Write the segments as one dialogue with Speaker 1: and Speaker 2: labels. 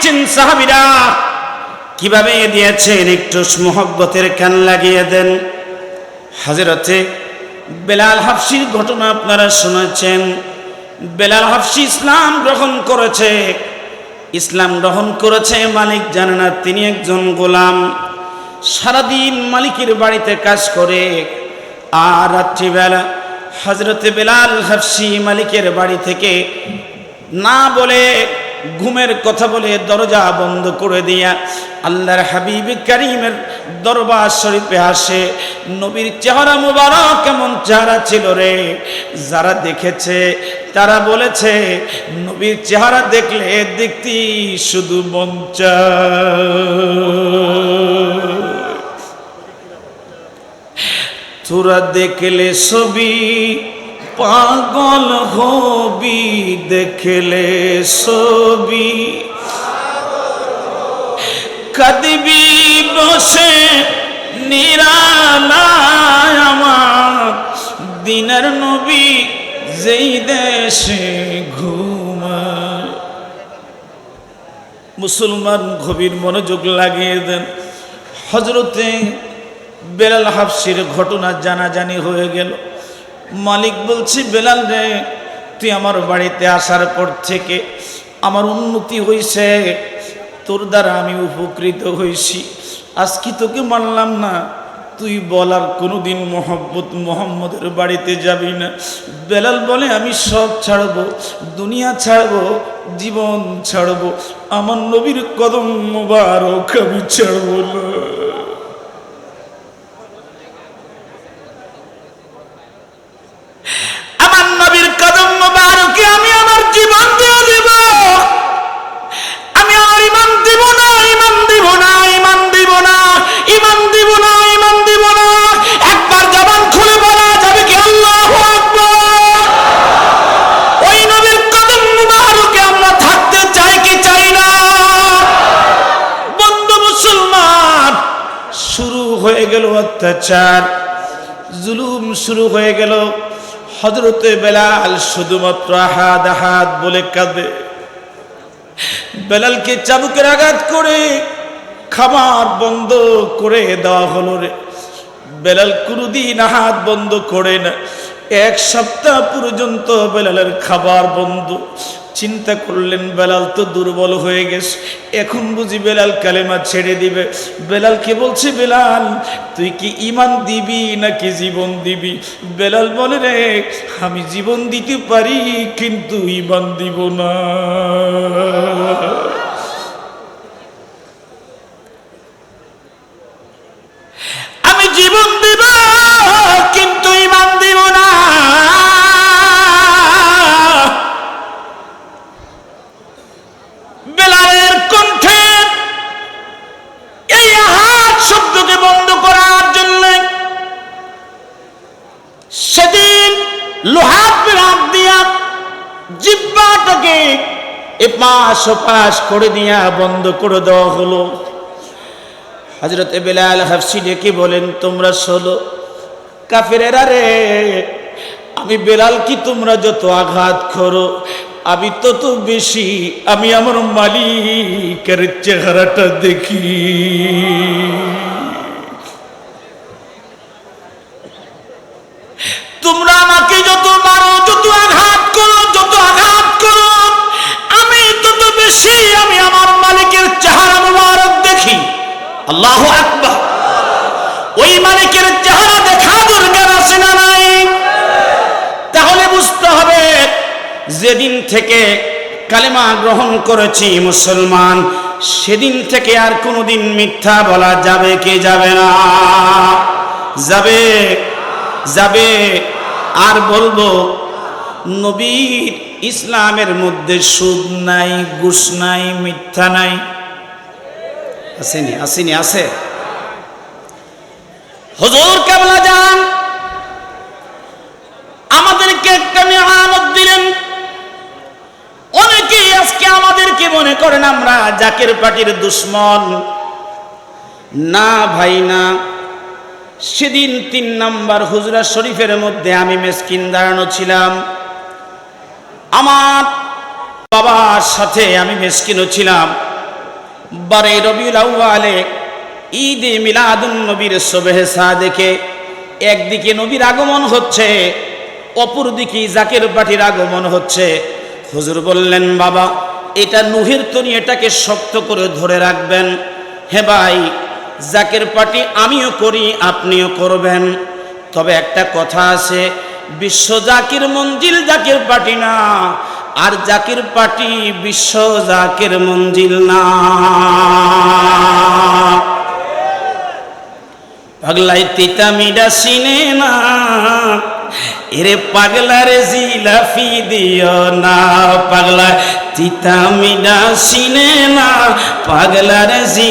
Speaker 1: দিয়েছেন সাহাবিরা। কীভাবে দিয়েছেন? একটু মোহব্বতের কান লাগিয়ে দেন। হাজরতে বেলাল হাফসির ঘটনা আপনারা শুনেছেন। বেলাল হাফসি ইসলাম গ্রহণ করেছে। ইসলাম গ্রহণ করেছে মালিক জানে না, তিনি একজন গোলাম। সারাদিন মালিকের বাড়িতে কাজ করে। আর রাত্রিবেলা হজরতে বেলাল হাফসি মালিকের বাড়ি থেকে না বলে ঘুমের কথা বলে দরজা বন্ধ করে দিয়া আল্লাহর হাবিব করিমের দরবার শরীফে আসে নবীর চেহারা মুবারক কেমন চেহারা ছিল রে যারা দেখেছে, তারা বলেছে, নবীর চেহারা দেখলে দেখতি শুধু মঞ্চ। তোরা দেখলে ছবি পাগল হবি দেখলে ছবি। কাঁদবি বসে, নিরালায় আমার দিনের নবী যেই দেশে ঘুমায়। মুসলমান গভীর মনোযোগ লাগিয়ে দেন। হজরতে বেলাল হাফসির ঘটনা জানাজানি হয়ে গেল। মালিক বলছি, বেলাল রে, তুই আমার বাড়িতে আসার পর থেকে আমার উন্নতি হয়েছে তোর দ্বারা আমি উপকৃত হয়েছি আজকে তোকে মানলাম না। তুই বলার কোনোদিন মোহাম্মদ মোহাম্মদের বাড়িতে যাবি না। বেলাল বলে, আমি সব ছাড়বো, দুনিয়া ছাড়বো, জীবন ছাড়বো। আমার নবীর কদম মোবারক আমি ছাড়বো না। অত্যাচার জুলুম শুরু হয়ে গেল। হজরতে বেলাল শুধুমাত্র আহাদ আহাদ বলে কাঁদে। বেলালকে চাবুকের আঘাত করে খাবার বন্ধ করে দেওয়া হলো রে। বেলাল কোনোদিন আহাত বন্ধ করে না। এক সপ্তাহ পর্যন্ত বেলালের খাবার বন্ধ। চিন্তা করলেন, বেলাল তো দুর্বল হয়ে গেছে। এখন বুঝি বেলাল কালেমা ছেড়ে দিবে। বেলাল কে বলছে, বেলাল, তুই কি ইমান দিবি নাকি জীবন দিবি? বেলাল বলে, রে, আমি জীবন দিতে পারি, কিন্তু ইমান দিব না। এপাশ ওপাশ করে দিয়া বন্ধ করে দেওয়া হলো। হজরত বেলাল হাফসি ডেকে বলেন, তোমরা সলো কাফেরেরা রে, আমি বেলাল কি তোমরা যত আঘাত করো? আমি তত বেশি, আমি আমার মালিকের চেহারাটা দেখি। আল্লাহ ওই মালিকের চেহারা দেখা দরকার আছে না নাই। তাহলে বুঝতে হবে, যেদিন থেকে কালেমা গ্রহণ করেছি মুসলমান, সেদিন থেকে আর কোনোদিন মিথ্যা বলা যাবে কি যাবে না। যাবে যাবে। আর বলব, নবীর ইসলামের মধ্যে সুদ নাই, ঘুষ নাই, মিথ্যা নাই। আসেনি আসেনি, আছে। হজুর কেবলা যান। আমাদেরকে একটা নিয়ামত দিলেন। অনেকেই আজকে আমাদেরকে মনে করেন আমরা জাকের পার্টির দুশ্মন। না ভাই, না। সেদিন তিন নাম্বার হুজরা শরীফের মধ্যে আমি মেসকিন দাঁড়ানো ছিলাম। আমার বাবার সাথে আমি মেসকিনও ছিলাম। বারে রবিউল আউয়ালে ঈদে মিলাদুন নবীর শোভে দেখে একদিকে নবীর আগমন হচ্ছে, অপরদিকে জাকের পাটির আগমন হচ্ছে। হুজুর বললেন, বাবা, এটা নুহের তনি এটাকে শক্ত করে ধরে রাখবেন। হে ভাই, জাকের পাটি আমিও করি, আপনিও করবেন। তবে একটা কথা আছে, বিশ্ব জাকির মঞ্জিল জাকির পাটি না আর জাকির পাটি বিশ্ব জাকির মঞ্জিল না। পাগলাই তিতা মিডা সিনে না এরে পাগলারে জিলাফি দিও না। পাগলা তিতা মিডা সিনে না পাগলারে জি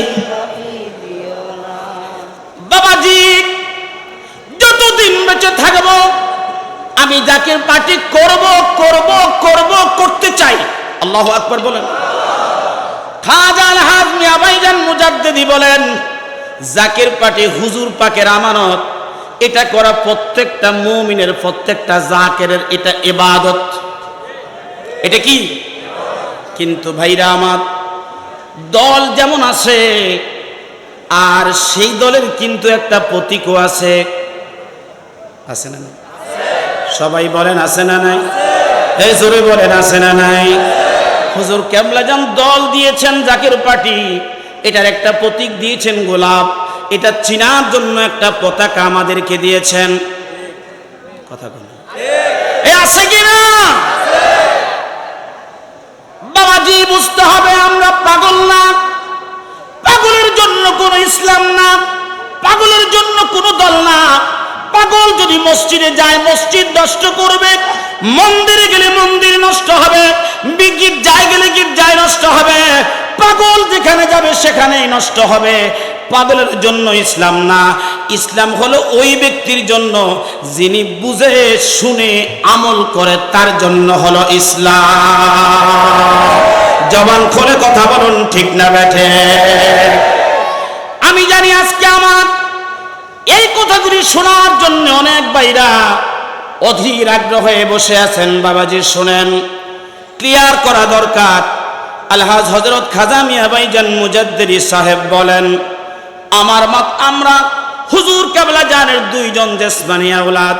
Speaker 1: বাবাজি, যতদিন বেঁচে থাকব আমি যাকে পার্টি করব করব করব, করতে চাই। আল্লাহ আকবর বলেন। বলেন, জাকের পাটি হুজুর পাকের আমানত, এটা করা প্রত্যেকটা মুমিনের, প্রত্যেকটা জাকের এটা ইবাদত। এটা কি? কিন্তু ভাইরা আমার, দল যেমন আছে, আর সেই দলের কিন্তু একটা প্রতীকও আছে। আছে না? সবাই বলেন, আছে না নাই? এই জোরে বলেন, আছে না নাই? হুজুর কেমলা যান দল দিয়েছেন জাকির পার্টি। এটার একটা প্রতীক দিয়েছেন গোলাপ। এটা চিনার জন্য একটা পতাকা আমাদেরকে দিয়েছেন। কথা বলেন। এ আছে কি না বাবাজি, বুঝতে হবে আমরা পাগল না। পাগলের জন্য কোন ইসলাম না। পাগলের জন্য কোন দল না। পাগল যদি মসজিদে যায়, মসজিদ নষ্ট করবে, মন্দিরে গেলে মন্দির নষ্ট হবে, গির্জায় গেলে গির্জায় নষ্ট হবে, পাগল যেখানে যাবে সেখানেই নষ্ট হবে। পাগলের জন্য ইসলাম না, ইসলাম হলো ওই ব্যক্তির জন্য যিনি বুঝে, শুনে, আমল করে, তার জন্য হলো ইসলাম। জবান খোলে কথা বলুন, ঠিক না ব্যাঠে আমি জানি আজকে আমার এই কথাগুলি শোনার জন্য অনেক বাইরা অধীর আগ্রহ বসে আছেন, বাবাজি শোনেন। ক্লিয়ার করা দরকার। আলহাজ হজরত খাজা মিয়া ভাইজান মুজাদ্দেরি সাহেব বলেন, আমার মত আমরা হুজুর কেবলা জানের দুইজন জেসমানি আওলাদ।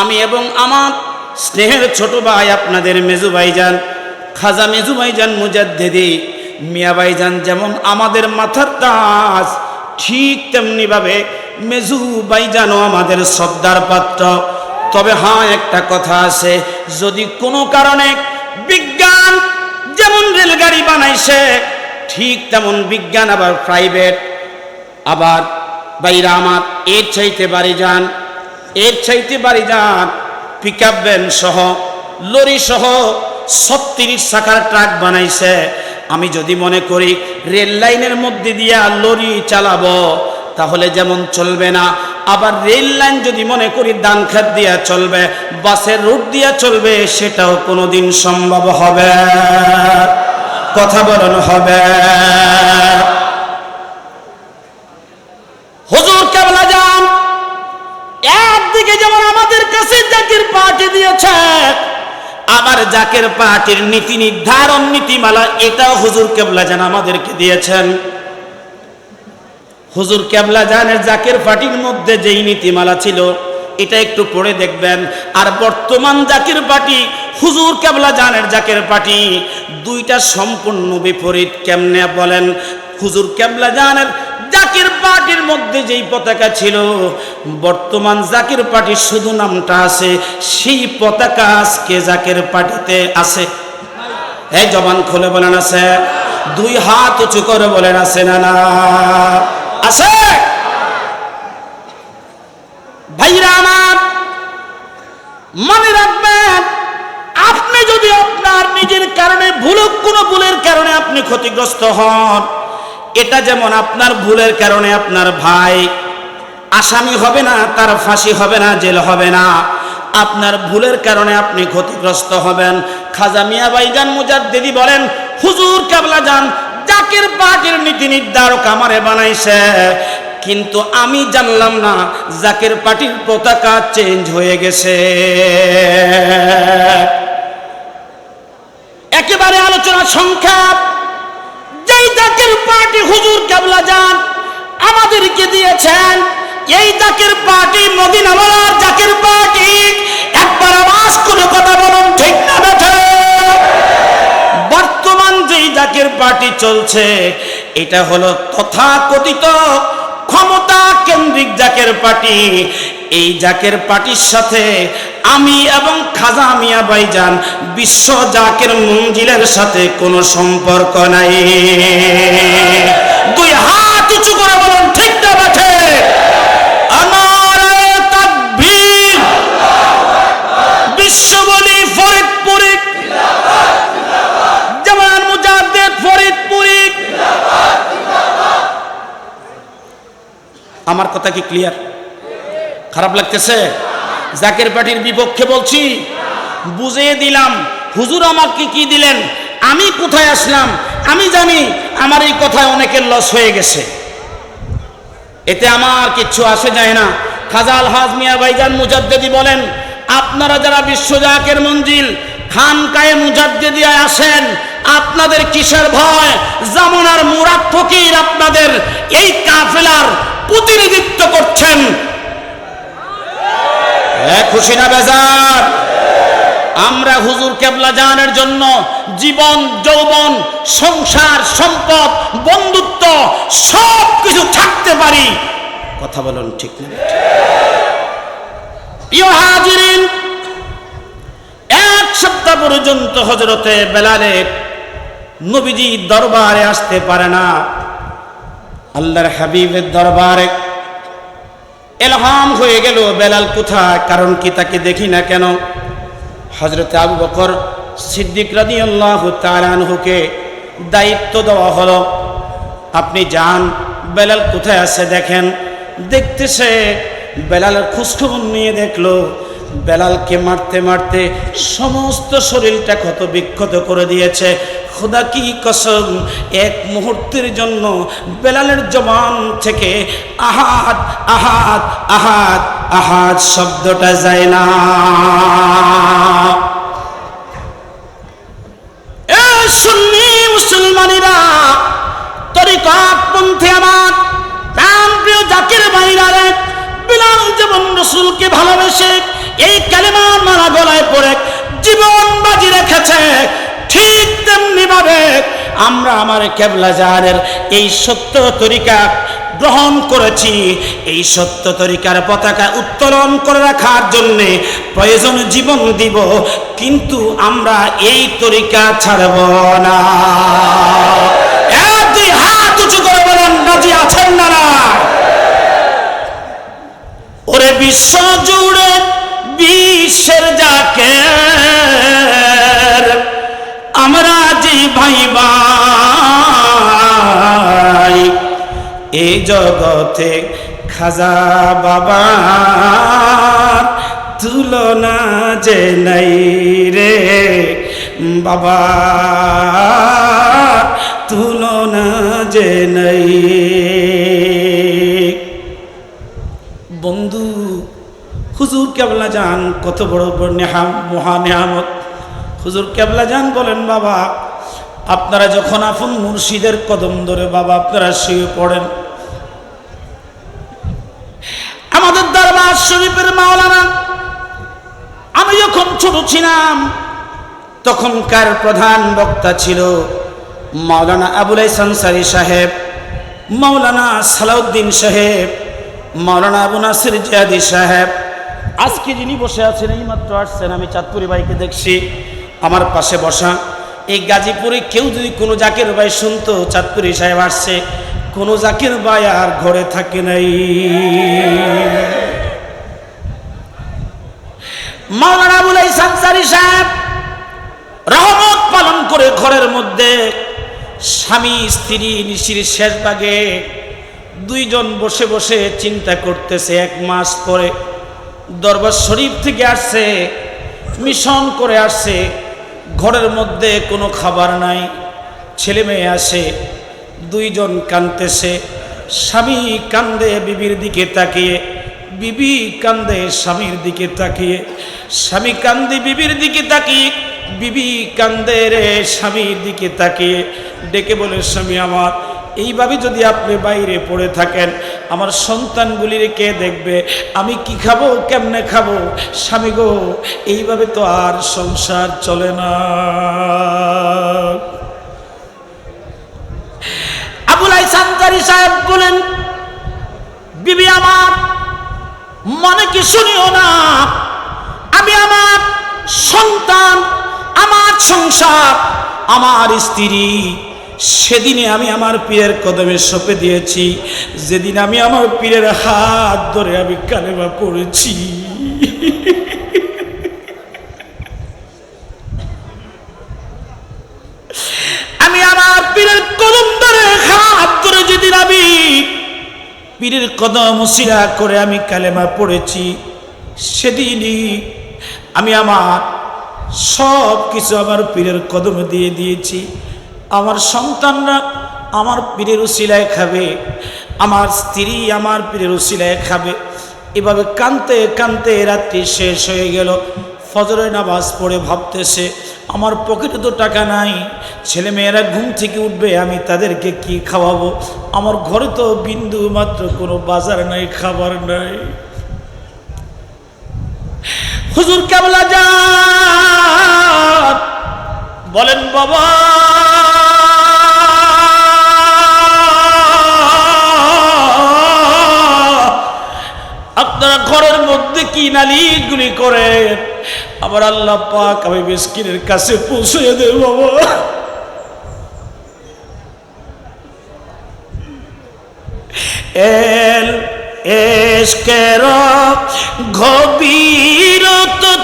Speaker 1: আমি এবং আমার স্নেহের ছোট ভাই আপনাদের মেজু ভাইজান, খাজা মেজু ভাইজান মুজাদ্দেদি, মিয়া ভাইজান যেমন আমাদের মাথার তাজ ঠিক তেমনি ভাবে মেজু ভাইজানও আমাদের শ্রদ্ধার পাত্র। তবে হ্যাঁ একটা কথা আছে। যদি কোনো কারণে বিজ্ঞান যেমন রেলগাড়ি বানাইছে, ঠিক তেমন বিজ্ঞান আবার প্রাইভেট। আবার বাইরা আমার, এর চাইতে বাড়ি যান, এর চাইতে বাড়ি যান পিক আপ ভ্যান সহ লরি সহ ছত্রিশ চাকার ট্রাক বানাইছে। আমি যদি মনে করি, রেল লাইনের মধ্যে দিয়া লরি চালাবো তাহলে যেমন চলবে না। আবার রেল লাইন যদি মনে করি দান খাত দিয়া চলবে, বাসের রুট দিয়া চলবে, সেটাও কোনোদিন সম্ভব হবে। কথা বলুন, হবে। হুজুর কেবলা যান। একদিকে যেমন আমাদের কাছে জাকির পার্টি দিয়েছে, আবার জাকের পার্টির নীতি নির্ধারণ নীতিমালা, এটাও হুজুর কেবলা যান আমাদেরকে দিয়েছেন। হুজুর কেবলা জানের জাকের পার্টির মধ্যে যেই নীতিমালা ছিল, এটা একটু পড়ে দেখবেন। আর বর্তমান জাকের পার্টি হুজুর ক্যাবলা জানের জাকের পার্টি দুইটা সম্পূর্ণ বিপরীত কেমনে বলেন? হুজুর ক্যাবলা জানের জাকির পার্টির মধ্যে যেই পতাকা ছিল, বর্তমান জাকির পার্টি শুধু নামটা আছে, সেই পতাকা আজকে জাকির পার্টিতে আছে। এই জবান খুলে বলেন আছে। দুই হাত উঁচু করে বলেন আছে না না। আছে? ভাইরা আমার, মনে রাখবেন, আপনি যদি আপনার নিজের কারণে ভুল কোনো ভুলের কারণে আপনি ক্ষতিগ্রস্ত হন, এটা যেমন আপনার ভুলের কারণে আপনার ভাই আসামি হবে না, তার ফাঁসি হবে না, জেল হবে না, আপনার ভুলের কারণে আপনি ক্ষতিগ্রস্ত হবেন। খাজা মিয়া ভাইজান মুজাদ্দিদি বলেন, হুজুর কেবলা যান জাকির পার্টির নীতি নির্ধারক আমারে বানাইছে। কিন্তু আমি জানলাম না, জাকের পার্টির পতাকা চেঞ্জ হয়ে গেছে। একেবারে আলোচনা সংখ্যা যেই জাকের পার্টি হুজুর কেবলা যান, আমাদেরকে দিয়েছেন, এই জাকের পার্টি মদিনাওয়ালার জাকের পার্টি। একবার আওয়াজ করে কথা বলুন, ঠিক না বেঠে যেই পার্টি চলছে, এটা হলো তথাকথিত ক্ষমতা কেন্দ্রিক জাকের পার্টি। এই জাকের পার্টির সাথে আমি এবং খাজা মিয়া ভাইজান বিশ্ব জাকের মঞ্জিলের সাথে কোনো সম্পর্ক নাই। দুই হাত উঁচু করে বলুন, ঠিক না বেঠে আমার তাকবীর বিশ্ব বলি ফরিদপুরি জামান মুজাদ্দেদ ফরিদপুরি আমার কথা কি ক্লিয়ার খারাপ লাগতেছে? জাকের পার্টির বিপক্ষে বলছি, বুঝিয়ে দিলাম, হুজুর আমাকে কি দিলেন? আমি কোথায় আসলাম? আমি জানি আমার এই কথায় অনেকের লস হয়ে গেছে। এতে আমার কিচ্ছু আসে যায় না। খাজাল হাজ মিয়া ভাইজান মুজাদ্দেদি বলেন, আপনারা যারা বিশ্বজাকের মঞ্জিল, খান কায়ে মুজাদ্দেদিয়ায় আসেন, আপনাদের কিসের ভয়? জামানার মুরাদ ফকির আপনাদের, এই কাফেলার প্রতিনিধিত্ব করছেন। খুশি না বেজার? আমরা হুজুর কেবলা জানের জন্য জীবন, যৌবন, সংসার, সম্পদ, বন্ধুত্ব সব কিছু থাকতে পারি। কথা বলুন ঠিক হাজিরিন, এক সপ্তাহ পর্যন্ত হজরতে বেলালে নবীজি দরবারে আসতে পারে না। আল্লাহর হাবিবের দরবারে এলহাম হয়ে গেল বেলাল কোথায়? কারণ কি তাকে দেখি না কেন? হজরত আবু বকর সিদ্দিক রাদি আল্লাহ তালানহুকে দায়িত্ব দেওয়া হলো, আপনি যান, বেলাল কোথায় আছে দেখেন। দেখতেছে বেলালের খোঁজখবর নিয়ে দেখল বেলালকে মারতে মারতে সমস্ত শরীরটা ক্ষত বিক্ষত করে দিয়েছে। খোদা কি কসম, এক মুহূর্তের জন্য বেলালের জবান থেকে আহাত আহাত আহাত আহাত শব্দটা যায় না। সুন্নি মুসলমানেরা তরিকত পন্থী আমার প্রাণ প্রিয় জাকির ভাইরা রে বিলাল যেমন রসুলকে ভালোবেসে এই কালেমা মারা গলায় পড়ে জীবন বাজি রেখেছে, ঠিক তেমনি ভাবে আমরা আমার কেবলা জাহানের এই সত্য তরিকা গ্রহণ করেছি। এই সত্য তরিকার পতাকা উত্তোলন করে রাখার জন্য প্রয়োজন জীবন দিব, কিন্তু আমরা এই তরিকা ছাড়ব না। দুই, হাত উঁচু করে বলেন, রাজি আছেন না? ওরে বিশ্ব জুড়ে বিশ্বের যাকে আমরা যে ভাই ভাই এই জগতে খাজা বাবা তুলনা যে নাই রে। বাবা তুলনা যে নাই বন্ধু হুজুর কেবলা যান কত বড় নেহাম, মহা নেহামত। হুজুর কেবলা যান বলেন, বাবা, আপনারা যখন আপন মুর্শিদের কদম ধরে, বাবা, আপনারা শুয়ে পড়েন। আমাদের দরবার শরীফের মাওলানা, আমি যখন ছোট ছিলাম, তখনকার প্রধান বক্তা ছিল মাওলানা আবুল সানসারি সাহেব, মাওলানা সালাউদ্দিন সাহেব, মাওলানা আবু নাসির জিয়াদি সাহেব আজকে যিনি বসে আছেন, এই মাত্র আসছেন, আমি চাঁদপুরি ভাইকে দেখছি। আমার পাশে বসা। এই গাজীপুরে কেউ যদি কোনো জাকের ভাই শুনতো, চাঁদপুরি সাহেব আসছে, কোনো জাকের ভাই আর ঘরে থাকে নাই। মাওলানা আবুল সানসারি সাহেব, রহমত পালন করে ঘরের মধ্যে স্বামী, স্ত্রী, নিশির শেষ ভাগে দুইজন বসে বসে চিন্তা করতেছে, এক মাস পরে দরবার শরীফ থেকে আসছে, মিশন করে আসছে, ঘরের মধ্যে কোনো খাবার নাই, ছেলে মেয়ে আসে, দুইজন কানতেছে স্বামী কান্দে বিবির দিকে তাকিয়ে, বিবি কান্দে স্বামীর দিকে তাকিয়ে, স্বামী কান্দে বিবির দিকে তাকিয়ে, বিবি কান্দে রে স্বামীর দিকে তাকিয়ে, ডেকে বলে, স্বামী আমার এইভাবে যদি আপনি বাইরে পড়ে থাকেন, আমার সন্তানগুলির কে দেখবে? আমি কি খাব? কেমনে খাব? স্বামী গো, এইভাবে তো আর সংসার চলে না। আবুল আইসান্তারি সাহেব বলেন, বিবি আমার, মনে কি শুনিও না? আমি আমার সন্তান, আমার সংসার, আমার স্ত্রী সেদিনে আমি আমার পীরের কদমে সঁপে দিয়েছি। যেদিন আমি আমার পীরের হাত ধরে আমি কালেমা পড়েছি। আমি আমার পীরের কদম ধরে, হাত ধরে যেদিন আমি পীরের কদম মুসিরা করে আমি কালেমা পড়েছি, সেদিনই আমি আমার সব কিছু আমার পীরের কদমে দিয়ে দিয়েছি। আমার সন্তানরা আমার পীরের উসিলায় খাবে, আমার স্ত্রী আমার পীরের উসিলায় খাবে। এভাবে কানতে কানতে রাত্রি শেষ হয়ে গেল। ফজরের নামাজ পড়ে ভাবতেছে, আমার পকেটে তো টাকা নাই ছেলে মেয়েরা ঘুম থেকে উঠবে, আমি তাদেরকে কি খাওয়াবো? আমার ঘরে তো বিন্দু মাত্র কোনো বাজার নাই, খাবার নাই। হুজুর কেবলা যান। বলেন, বাবা। ঘরের মধ্যে কি নালিগুলি করে? আমার আল্লাহ পাক আমি মিসকিনের কাছে পৌঁছে দেব এল এস কেরা তথ্য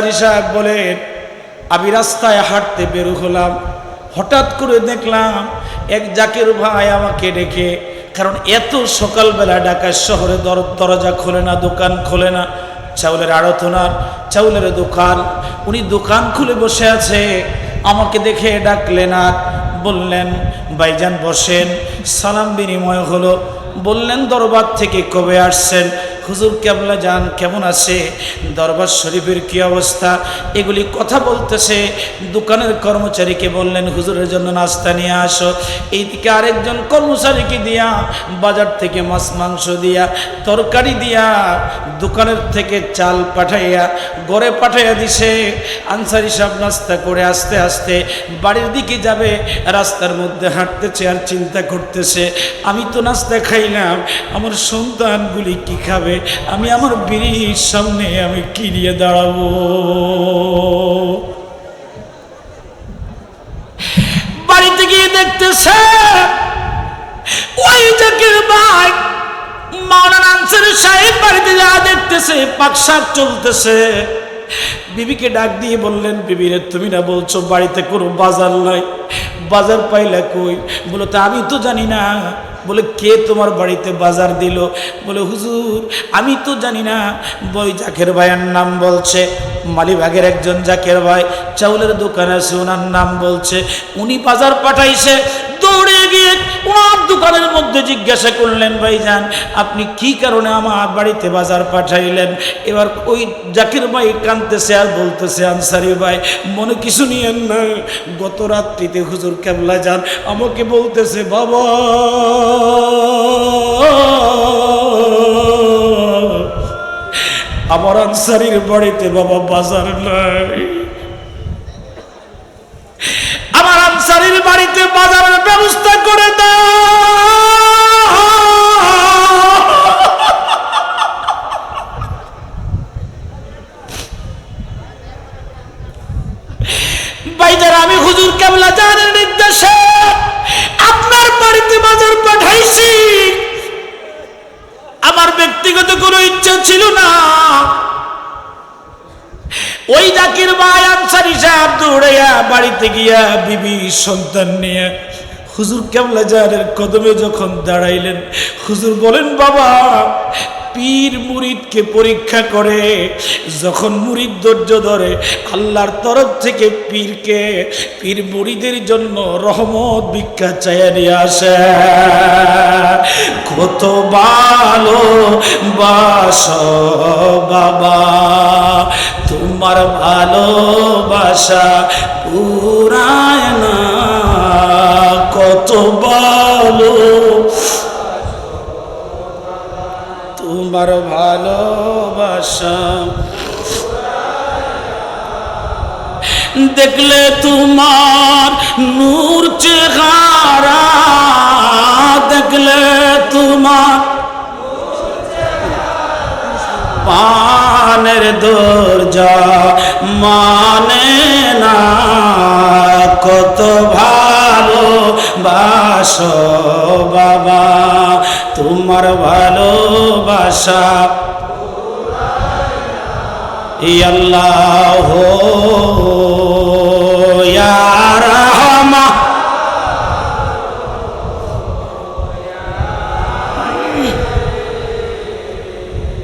Speaker 1: আনসারি সাহেব বলেন, আমি রাস্তায় হাঁটতে বেরো হলাম। হঠাৎ করে দেখলাম এক জাকের ভাই আমাকে ডেকে, কারণ এত সকালবেলা ঢাকার শহরে দর, দরজা খোলে না, দোকান খোলে না। চাউলের আড়তনার চাউলের দোকান। উনি দোকান খুলে বসে আছে। আমাকে দেখে ডাকলেন আর বললেন, ভাইজান বসেন। সালাম বিনিময় হলো। বললেন, দরবার থেকে কবে আসছেন? হুজুর কেবলা যান, কেমন আছে? দরবার শরীফের কি অবস্থা? এগুলি কথা বলতেছে। দোকানের কর্মচারীকে বললেন, হুজুরের জন্য নাস্তা নিয়ে আসো। এইদিকে আরেকজন কর্মচারীকে দিয়া, বাজার থেকে মাছ, মাংস দিয়া, তরকারি দিয়া, দোকানের থেকে চাল পাঠাইয়া গড়ে পাঠাইয়া দিছে। আনসারি সব নাস্তা করে আস্তে আস্তে বাড়ির দিকে যাবে, রাস্তার মধ্যে হাঁটতেছে আর চিন্তা করতেছে, আমি তো নাস্তা খাইলাম আমার সন্তানগুলি কি খাবে? আমি আমার বিড়ির সামনে আমি কিরিয়ে দাঁড়াবো। বাড়িতে গিয়ে দেখতেছে, ওই জাকির ভাই মাওলানা আনসার সাহেব বাড়িতে যা দেখতেছে পাকশাক চলতেছে। বিবিকে ডাক দিয়ে বললেন, বিবিরে, তুমি না বলছো বাড়িতে কোনো বাজার নাই? বাজার পাইলা কই? বলো তা আমি তো জানি না। বলে, কে তোমার বাড়িতে বাজার দিল? বলে, হুজুর, আমি তো জানি না। বই জাকের ভাইয়ের নাম বলছে, মালিবাগের একজন জাকের ভাই, চাউলের দোকান আছে, ওনার নাম বলছে। উনি বাজার পাঠাইছে দৌড়ে গিয়ে ওনার দোকানের মধ্যে জিজ্ঞাসা করলেন, ভাইজান, আপনি কি কারণে আমার বাড়িতে বাজার পাঠাইলেন? এবার ওই জাকির ভাই কানতেছে আর বলতেছে, আনসারি ভাই, মনে কিছু নিয়েন না গত রাত্রিতে হুজুর কেবলা যান, আমাকে বলতেছে, বাবা, আমার আনসারির বাড়িতে বাবা বাজার নাই আমার আনসারির বাড়িতে বাজারের ব্যবস্থা করে দাও। ভাইজান আমি হুজুর কেবলা জানের নির্দেশে আপনার বাড়িতে বাজার পাঠাইছি। আমার ব্যক্তিগত কোনো ইচ্ছা ছিল না। ওই জাকির ভাই আনসারি সাহেব দৌড়াইয়া বাড়িতে গিয়া বিবি সন্তান নিয়ে, হুজুর কেমলা জাহারের কদমে যখন দাঁড়াইলেন? হুজুর বলেন, বাবা পীর মুরিদকে পরীক্ষা করে, যখন মুরিদ ধৈর্য ধরে আল্লাহর তরফ থেকে পীরকে, পীর মুরিদের জন্য রহমত ভিক্ষা চাইয়া নিয়ে আসে। কত ভালো বাস বাবা, তোমার ভালোবাসা পুরায় না, কত ভালো তোমার ভালোবাসা। দেখলে তোমার নূর চেহারা, দেখলে তোমার পানের দরজা মানে না কত ভালো বাস বাবা। তোমার ভালোবাসা। আল্লাহ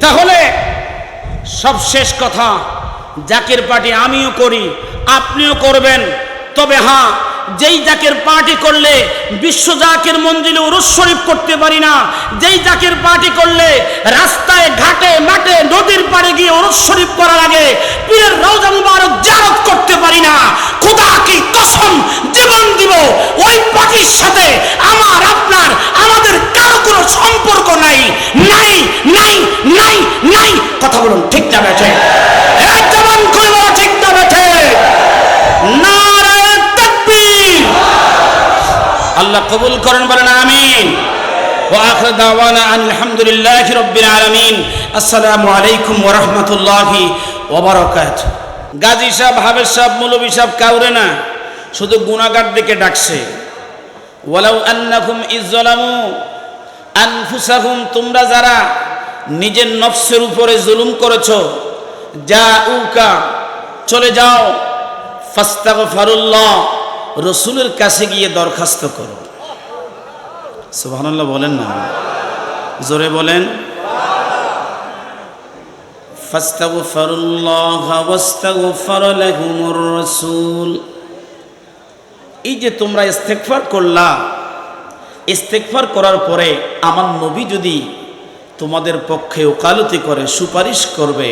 Speaker 1: তাহলে সব শেষ কথা। জাকির পার্টি আমিও করি, আপনিও করবেন। তবে হ্যাঁ যেই জাকের পার্টি করলে বিশ্ব জাকের মঞ্জিলে উরুস শরীফ করতে পারি না, যেই জাকের পার্টি করলে রাস্তায়, ঘাটে, মাঠে, নদীর পাড়ে গিয়ে উরুস শরীফ করার আগে পীরের রওজা মুবারক জারত করতে পারি না, খোদা কি কসম জীবন দিব, ওই পার্টির সাথে আমার, আপনার, আমাদের কারও কোনো সম্পর্ক নাই নাই নাই নাই নাই, কথা বলুন ঠিক না বেঠে এক জবান খুলে বলো ঠিক না বেঠে নারায়ে তাকবীর আল্লাহ কবুল করেন বলেন আমিন واخر دعوانا ان الحمد لله رب العالمين السلام عليكم ورحمه الله وبركاته গাজী সাহেব হাবের সাহেব মৌলভী সাহেব কাউরে না শুধু গুণাগার দিকে ডাকছে ওয়ালাউ আন্নাকুম ইজ্জলামু আনফুসাহুম তোমরা যারা নিজের নফসের উপরে জুলুম করেছো যা উকা চলে যাও ফাস্তাগফারুল্লাহ রসুলের কাছে গিয়ে দরখাস্ত করো সুবহানাল্লাহ বলেন না। জোরে বলেন। এই যে তোমরা ইস্তেগফার করলা, ইস্তেগফার করার পরে আমার নবী যদি তোমাদের পক্ষে ওকালতি করে, সুপারিশ করবে,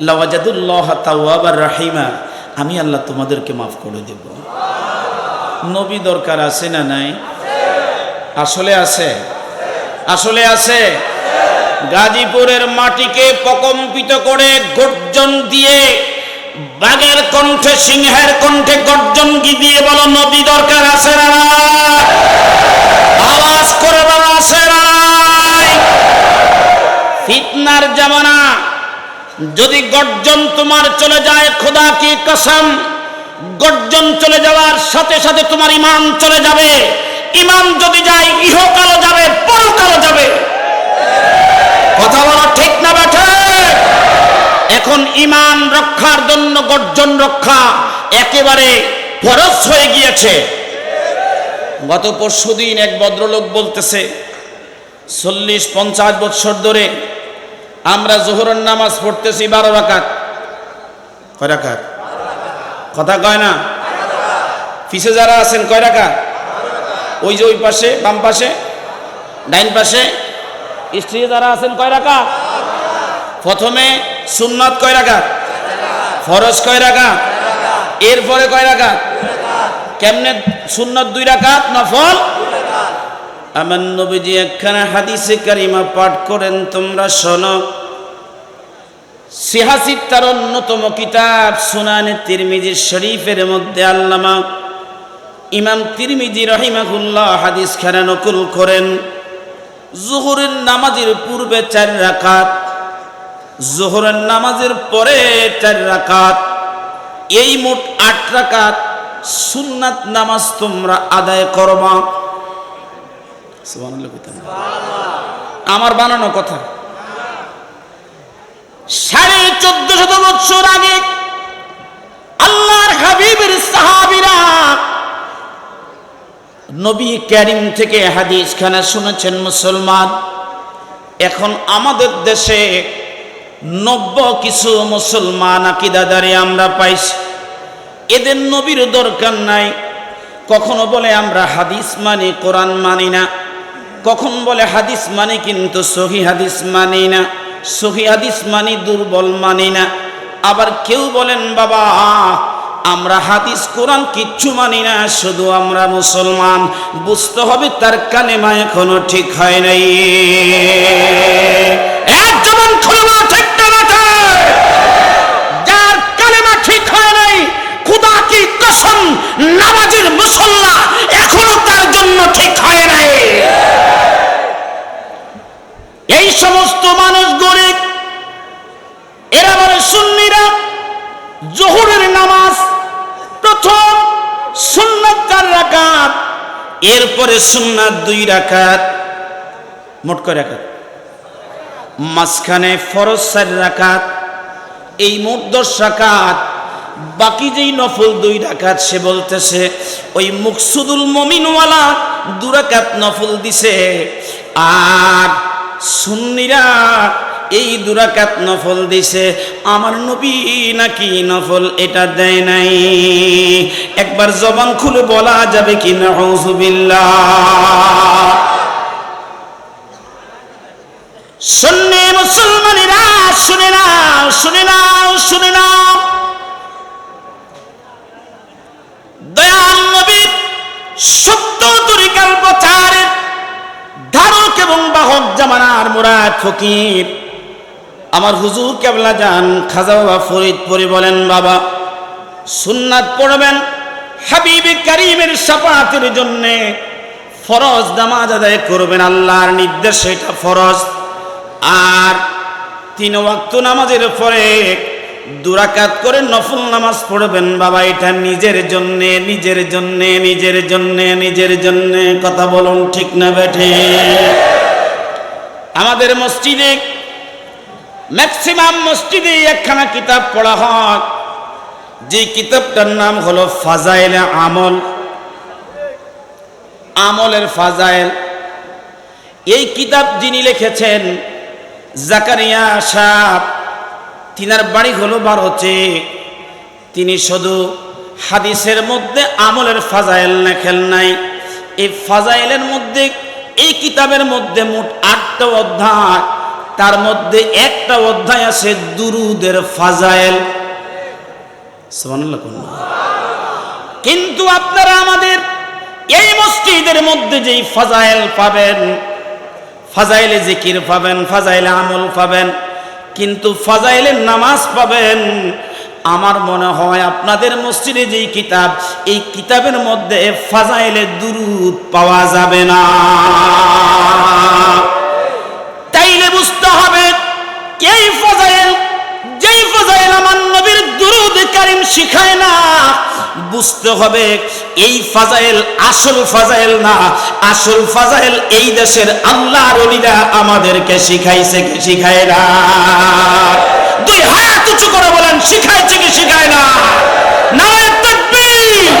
Speaker 1: লাওয়াজাদুল্লাহ তাওয়াবার রাহিমা, আমি আল্লাহ তোমাদেরকে মাফ করে দেব। নবী দরকার আছে না নাই? আসলে আছে? আসলে আছে। গাজীপুরের মাটিকে প্রকম্পিত করে গর্জন দিয়ে, বাঘের কণ্ঠে, সিংহের কণ্ঠে গর্জন কি দিয়ে বলো, নদী দরকার আছে না আওয়াজ করে বলো, আছে? ফিতনার জামানা, যদি গর্জন তোমার চলে যায়, খোদা কি কসম? গর্জন চলে যাওয়ার সাথে সাথে তোমার ইমান চলে যাবে। ইমান যদি যায় ইহকালও যাবে পরকালও যাবে। কথা বলা ঠিক না বেঠে এখন ইমান রক্ষার জন্য, গর্জন রক্ষা একেবারে ফরজ হয়ে গিয়েছে। গত পরশুদিন এক ভদ্রলোক বলতেছে, চল্লিশ, পঞ্চাশ বছর ধরে আমরা জোহরের নামাজ পড়তেছি বারো রাকাত। কয় রাকাত? কথা কয় না? পিছে যারা আছেন কয় রাকাত? ওই যে ওই পাশে, বাম পাশে, ডাইন পাশে। স্ত্রী যারা আছেন কয় রাখা প্রথমে সুন্নত কয় রাকাত? ফরজ কয় রাকাত? এরপরে কয় রাকাত? কেমনে সুন্নত দুই রাকাত নফল আমার নবীজি একখানা হাদিসে কারিমা পাঠ করেন, তোমরা শোনো। সিহাসিদ তার অন্যতম কিতাব সুনানে তিরমিজি শরীফের মধ্যে আল্লামা ইমাম তিরমিজি রহিমাহুল্লাহ হাদিস খানা নকুল করেন, জোহরের নামাজের পূর্বে চার রাকাত, জোহরের নামাজের পরে চার রাকাত, এই মোট আট রাকাত সুন্নাত নামাজ তোমরা আদায় করবা আমার বানানো কথা। সাড়ে চোদ্দ শত বৎসর আগে আল্লাহর হাবিবের সাহাবিরা নবী ক্যারিম থেকে হাদিস খানা শুনেছেন মুসলমান। এখন আমাদের দেশে নব্য কিছু মুসলমান আকিদাদারি আমরা পাইছি। এদের নবীর দরকার নাই। কখনো বলে আমরা হাদিস মানি, কোরআন মানি না। কখন বলে হাদিস মানি, কিন্তু সহি হাদিস মানি না। সহি হাদিস মানি, দুর্বল মানি না। আবার কেউ বলেন, বাবা আমরা হাদিস, কোরআন কিচ্ছু মানি না, শুধু আমরা মুসলমান। বুঝতে হবে তার কালেমা এখনও ঠিক হয় নাই। এক জবান ঠিক হয় নাই মুসল্লা এখনও তার জন্য ঠিক হয় নাই। এই সমস্ত মানুষ গরিব, এরা বলে সুন্নিরা জোহরের চার রাকাত, এরপরে সুন্নাত দুই রাকাত, মোট কয় রাকাত? মাঝখানে ফরজ চার রাকাত, এই মোট দশ রাকাত, বাকি যেই নফল দুই রাকাত সে বলতেছে, ওই মুকসুদুল মমিনওয়ালা দু দুরাকাত নফল দিছে, আর সুন্নিরা এই দুরাকাত নফল দিছে। আমার নবী নাকি নফল এটা দেয় নাই। একবার জবান খুলে বলা যাবে কি না? শুনে মুসলমানেরা, শুনে নাও শুনে নাও শুনে নাও। দয়াল নবীর সত্য তরিকার প্রচারের ধারক এবং বাহক জামানার মুরাদ ফকির আমার হুজুর কেবলা যান, খাজা বাবা ফরিদপুরি বলেন, বাবা, সুন্নাত পড়বেন হাবিব করিমের সাফাতের জন্যে ফরজ নামাজ আদায় করবেন, আল্লাহর নির্দেশ এটা ফরজ। আর তিন ওয়াক্ত নামাজের পরে দুরাকাত করে নফল নামাজ পড়বেন, বাবা, এটা নিজের জন্যে নিজের জন্যে নিজের জন্যে নিজের জন্যে, কথা বলুন ঠিক না বেঠে? আমাদের মসজিদে ম্যাক্সিমাম মসজিদে একখানা কিতাব পড়া হয়। যে কিতাবটার নাম হলো ফাজাইল আমল। আমলের ফাজাইল। এই কিতাব যিনি লিখেছেন, জাকারিয়া সাহ তিনার বাড়ি হলো ভারতে তিনি শুধু হাদিসের মধ্যে আমলের ফাজাইল লেখেন নাই। এই ফাজাইলের মধ্যে, এই কিতাবের মধ্যে মোট আটটা অধ্যায় তার মধ্যে একটা অধ্যায় আছে দুরুদের ফাজাইল কিন্তু আপনারা আমাদের এই মসজিদের মধ্যে যেই ফাজাইল পাবেন ফাজাইলে জিকির পাবেন ফাজাইলে আমল পাবেন, কিন্তু ফাজাইলের নামাজ পাবেন, আমার মনে হয় আপনাদের মসজিদে যেই কিতাব, এই কিতাবের মধ্যে ফাজাইলে দুরুদ পাওয়া যাবে না। ফজাইল? শিখায় না, বুঝতে হবে এই আসল ফাজাইল না। আসল এই দেশের আল্লাহ আমাদেরকে শিখাইছে কি শিখায় না। দুই হাত উঁচু করে বলেন, শিখাইছে কি শিখায় না? নারায় তাকবীর।